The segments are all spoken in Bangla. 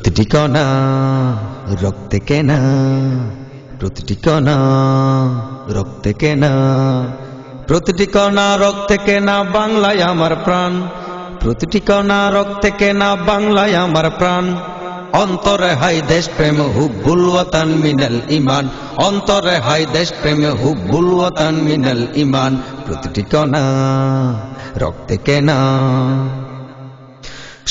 প্রতিটি কণা রক্তে কেনা প্রতিটি কণা রক্তে কেনা প্রতিটি কণা রক্তে কেনা বাংলায় আমার প্রাণ প্রতিটি কণা রক্তে কেনা বাংলায় আমার প্রাণ। অন্তরে হাই দেশ প্রেম, হুব্বুল ওয়াতান মিনাল ইমান অন্তরে হাই দেশ প্রেম, হুব্বুল ওয়াতান মিনাল ইমান প্রতিটি কণা রক্তে কেনা।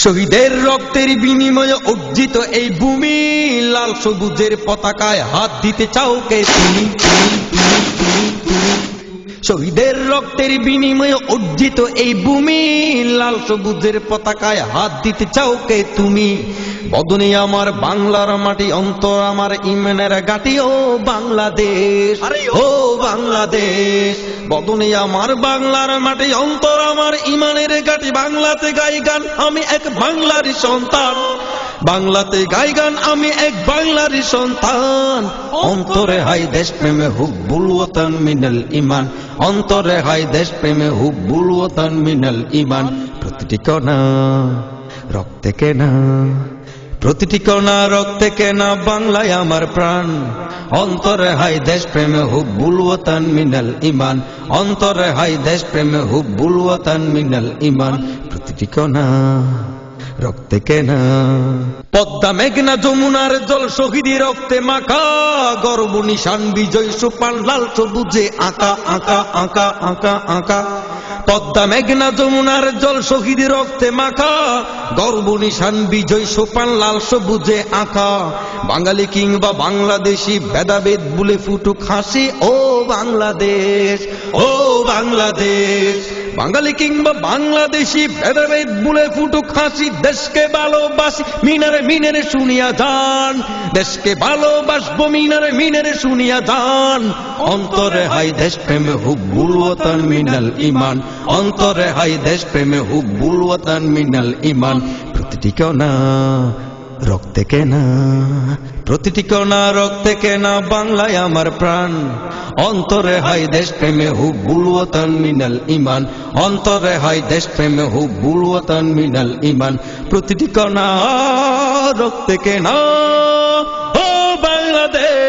শহীদের রক্তের বিনিময়ে অর্জিত এই ভূমি, লাল সবুজের পতাকায় হাত দিতে চাও কে তুমি। শহীদের রক্তের বিনিময়ে অর্জিত এই ভূমি, লাল সবুজের পতাকায় হাত দিতে চাও কে তুমি বদনে আমার বাংলার মাটি অন্তর আমার ইমেনের গাটি ও বাংলাদেশ ও বাংলাদেশ। বদনে আমার বাংলার মাটি অন্তর আমার ইমানের গাটি বাংলাতে গাই গান আমি এক বাংলারই সন্তান। বাংলাতে গাই গান আমি এক বাংলারই সন্তান। অন্তরে হাই দেশ প্রেমে হুব্বুল ওয়াতান মিনাল ইমান অন্তরে হাই দেশ প্রেমে হুব্বুল ওয়াতান মিনাল ইমান প্রতিটি কণা রক্তে কেনা। প্রতিটি কণা রক্তে কেনা বাংলায় আমার প্রাণ। অন্তরে হাই দেশ প্রেমে হুব্বুল ওয়াতান মিনাল ইমান অন্তরে হাই দেশ প্রেমে হুব্বুল ওয়াতান মিনাল ইমান প্রতিটি কণা রক্তে কেনা। পদ্মা মেঘনা যমুনার জল শহীদি রক্তে মাখা। গর্ব নিশান বিজয় সুপান, লাল সবুজে আঁকা আঁকা আঁকা আঁকা আঁকা। পদ্মা মেঘনা যমুনার জল শহীদ রক্তে মাখা গর্ব নিশান বিজয় সোপান লাল সবুজে আঁকা। বাঙালি কিংবা বাংলাদেশি ভেদাভেদ বুলে ফুটুক হাসি ও বাংলাদেশ, ও বাংলাদেশ। বাঙালি কিংবা বাংলাদেশি ভেদাভেদ বলে ফুটুক হাসি, দেশকে ভালোবাসি, মিনারে মিনারে শুনিয়া যান। দেশকে ভালোবাসবো, মিনারে মিনারে শুনিয়া যান। অন্তরে হাই দেশ প্রেমে হুব্বুল ওয়াতান মিনাল ইমান অন্তরে হাই দেশ প্রেমে হুব্বুল ওয়াতান মিনাল ইমান প্রতিটি কণা রক্তে কেনা, প্রতিটি কণা রক্তে কেনা বাংলায় আমার প্রাণ। অন্তরে হয় দেশ প্রেমে হু ওয়াতান মিনাল ইমান অন্তরে হয় দেশ প্রেমে হুব্বুল ওয়াতান মিনাল ইমান প্রতিটি কণা রক্তে কেনা, ও বাংলাদেশ!